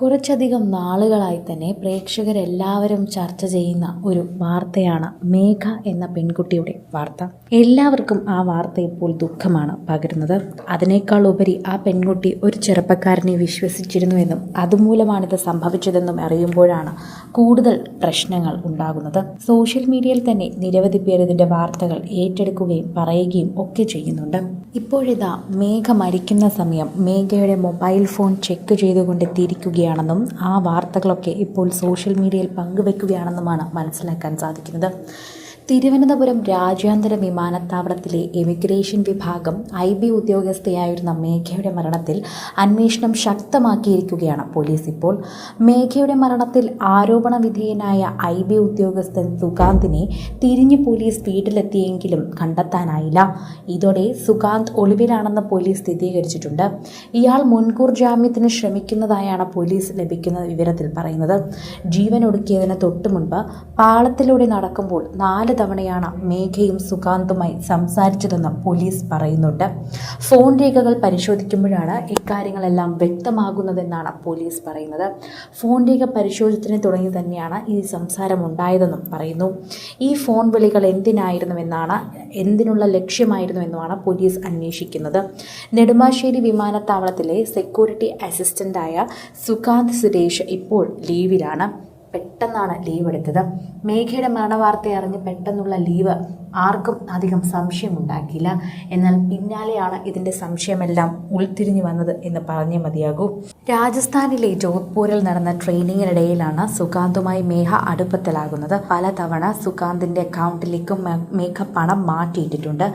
കുറച്ചധികം നാളുകളായി തന്നെ പ്രേക്ഷകരെല്ലാവരും ചർച്ച ചെയ്യുന്ന ഒരു വാർത്തയാണ് മേഘ എന്ന പെൺകുട്ടിയുടെ വാർത്ത. എല്ലാവർക്കും ആ വാർത്ത ഇപ്പോൾ ദുഃഖമാണ് പകരുന്നത്. അതിനേക്കാൾ ഉപരി ആ പെൺകുട്ടി ഒരു ചെറുപ്പക്കാരനെ വിശ്വസിച്ചിരുന്നുവെന്നും അതുമൂലമാണിത് സംഭവിച്ചതെന്നും അറിയുമ്പോഴാണ് കൂടുതൽ പ്രശ്നങ്ങൾ ഉണ്ടാകുന്നത്. സോഷ്യൽ മീഡിയയിൽ തന്നെ നിരവധി പേർ ഇതിന്റെ വാർത്തകൾ ഏറ്റെടുക്കുകയും പറയുകയും ഒക്കെ ചെയ്യുന്നുണ്ട്. ഇപ്പോഴിതാ മേഘ മരിക്കുന്ന സമയം മേഘയുടെ മൊബൈൽ ഫോൺ ചെക്ക് ചെയ്തുകൊണ്ടെത്തിയിരിക്കുകയാണെന്നും ആ വാർത്തകളൊക്കെ ഇപ്പോൾ സോഷ്യൽ മീഡിയയിൽ പങ്കുവെക്കുകയാണെന്നുമാണ് മനസ്സിലാക്കാൻ സാധിക്കുന്നത്. തിരുവനന്തപുരം രാജ്യാന്തര വിമാനത്താവളത്തിലെ എമിഗ്രേഷൻ വിഭാഗം ഐ ബി ഉദ്യോഗസ്ഥയായിരുന്ന മേഘയുടെ മരണത്തിൽ അന്വേഷണം ശക്തമാക്കിയിരിക്കുകയാണ് പോലീസ് ഇപ്പോൾ. മേഘയുടെ മരണത്തിൽ ആരോപണ വിധേയനായ ഐ ബി ഉദ്യോഗസ്ഥൻ സുകാന്തിനെ തിരിഞ്ഞു പോലീസ് വീട്ടിലെത്തിയെങ്കിലും കണ്ടെത്താനായില്ല. ഇതോടെ സുകാന്ത് ഒളിവിലാണെന്ന് പോലീസ് സ്ഥിരീകരിച്ചിട്ടുണ്ട്. ഇയാൾ മുൻകൂർ ജാമ്യത്തിന് ശ്രമിക്കുന്നതായാണ് പോലീസ് ലഭിക്കുന്ന വിവരത്തിൽ പറയുന്നത്. ജീവനൊടുക്കിയതിന് തൊട്ടുമുൻപ് തൊട്ടു മുൻപ് പാളത്തിലൂടെ നടക്കുമ്പോൾ നാല് തവണയാണ് മേഘയും സുകാന്തുമായി സംസാരിച്ചതെന്ന് പോലീസ് പറയുന്നുണ്ട്. ഫോൺ രേഖകൾ പരിശോധിക്കുമ്പോഴാണ് ഇക്കാര്യങ്ങളെല്ലാം വ്യക്തമാകുന്നതെന്നാണ് പോലീസ് പറയുന്നത്. ഫോൺ രേഖ പരിശോധിച്ചതിനെ തുടങ്ങി തന്നെയാണ് ഈ സംസാരം ഉണ്ടായതെന്നും പറയുന്നു. ഈ ഫോൺ വിളികൾ എന്തിനായിരുന്നുവെന്നാണ് എന്തിനുള്ള ലക്ഷ്യമായിരുന്നു എന്നുമാണ് പോലീസ് അന്വേഷിക്കുന്നത്. നെടുമ്പാശ്ശേരി വിമാനത്താവളത്തിലെ സെക്യൂരിറ്റി അസിസ്റ്റന്റായ സുകാന്ത് സുരേഷ് ഇപ്പോൾ ലീവിലാണ്. പെട്ടെന്നാണ് ലീവ് എടുത്തത്. മേഘയുടെ മരണവാർത്ത അറിഞ്ഞ് പെട്ടെന്നുള്ള ലീവ് ആർക്കും അധികം സംശയമുണ്ടാക്കിയില്ല. എന്നാൽ പിന്നാലെയാണ് ഇതിന്റെ സംശയമെല്ലാം ഉൾത്തിരിഞ്ഞു വന്നത് എന്ന് പറഞ്ഞേ മതിയാകൂ. രാജസ്ഥാനിലെ ജോധ്പൂരിൽ നടന്ന ട്രെയിനിങ്ങിനിടയിലാണ് സുകാന്തുമായി മേഘ അടുപ്പത്തിലാകുന്നത്. പലതവണ സുഗാന്തിന്റെ അക്കൗണ്ടിലേക്കും മേഘ പണം മാറ്റിയിട്ടിട്ടുണ്ട്.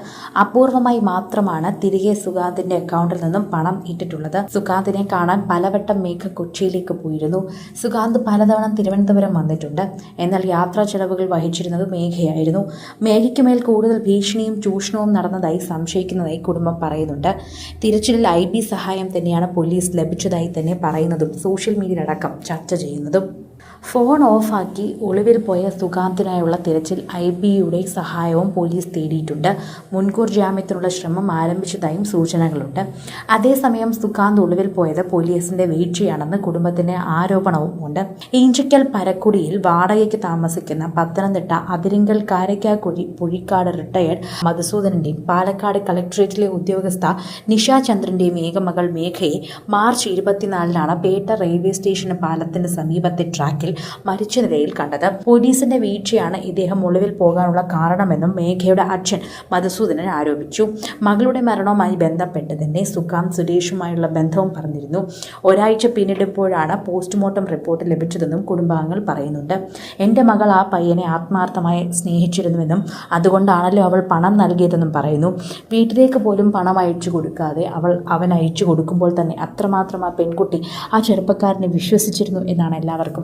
അപൂർവമായി മാത്രമാണ് തിരികെ സുഗാന്തിന്റെ അക്കൗണ്ടിൽ നിന്നും പണം ഇട്ടിട്ടുള്ളത്. സുകാന്തിനെ കാണാൻ പലവട്ടം മേഘ കൊച്ചിയിലേക്ക് പോയിരുന്നു. സുകാന്ത് പലതവണ തിരുവനന്തപുരം വന്നിട്ടുണ്ട്. എന്നാൽ യാത്രാ ചെലവുകൾ വഹിച്ചിരുന്നത് മേഘയായിരുന്നു. മേഘയ്ക്ക് മേൽ കൂടുതൽ ഭീഷണിയും ചൂഷണവും നടന്നതായി സംശയിക്കുന്നതായി കുടുംബം പറയുന്നുണ്ട്. തിരച്ചിലിൽ ഐ ബി സഹായം തന്നെയാണ് പോലീസ് ലഭിച്ചതായി തന്നെ പറയുന്നതും സോഷ്യൽ മീഡിയയിലടക്കം ചർച്ച ചെയ്യുന്നതും. ഫോൺ ഓഫാക്കി ഒളിവിൽ പോയ സുകാന്തിനായുള്ള തിരച്ചിൽ ഐ ബിയുടെ സഹായവും പോലീസ് തേടിയിട്ടുണ്ട്. മുൻകൂർ ജാമ്യത്തിനുള്ള ശ്രമം ആരംഭിച്ചതായും സൂചനകളുണ്ട്. അതേസമയം സുകാന്ത് ഒളിവിൽ പോയത് പോലീസിന്റെ വീഴ്ചയാണെന്ന് കുടുംബത്തിന്റെ ആരോപണവും ഉണ്ട്. ഈഞ്ചക്കൽ പരക്കുടിയിൽ വാടകയ്ക്ക് താമസിക്കുന്ന പത്തനംതിട്ട അതിരിങ്കൽ കാരക്കാക്കുഴി പുഴിക്കാട് റിട്ടയർഡ് മധുസൂദനന്റെയും പാലക്കാട് കളക്ടറേറ്റിലെ ഉദ്യോഗസ്ഥ നിഷ ചന്ദ്രന്റെയും ഏകമകൾ മേഘയെ മാർച്ച് ഇരുപത്തിനാലിനാണ് പേട്ട റെയിൽവേ സ്റ്റേഷന് പാലത്തിന് സമീപത്തെ ട്രാക്കിൽ മരിച്ച നിലയിൽ കണ്ടത്. പോലീസിന്റെ വീഴ്ചയാണ് ഇദ്ദേഹം ഒളിവിൽ പോകാനുള്ള കാരണമെന്നും മേഘയുടെ അച്ഛൻ മധുസൂദനൻ ആരോപിച്ചു. മകളുടെ മരണവുമായി ബന്ധപ്പെട്ട് തന്നെ സുഖാം സുരേഷുമായുള്ള ബന്ധവും പറഞ്ഞിരുന്നു. ഒരാഴ്ച പിന്നിടുമ്പോഴാണ് പോസ്റ്റ്മോർട്ടം റിപ്പോർട്ട് ലഭിച്ചതെന്നും കുടുംബാംഗങ്ങൾ പറയുന്നുണ്ട്. എന്റെ മകൾ ആ പയ്യനെ ആത്മാർത്ഥമായി സ്നേഹിച്ചിരുന്നുവെന്നും അതുകൊണ്ടാണല്ലോ അവൾ പണം നൽകിയതെന്നും പറയുന്നു. വീട്ടിലേക്ക് പോലും പണം അയച്ചു കൊടുക്കാതെ അവൾ അവൻ അയച്ചു കൊടുക്കുമ്പോൾ തന്നെ അത്രമാത്രം ആ പെൺകുട്ടി ആ ചെറുപ്പക്കാരനെ വിശ്വസിച്ചിരുന്നു എന്നാണ് എല്ലാവർക്കും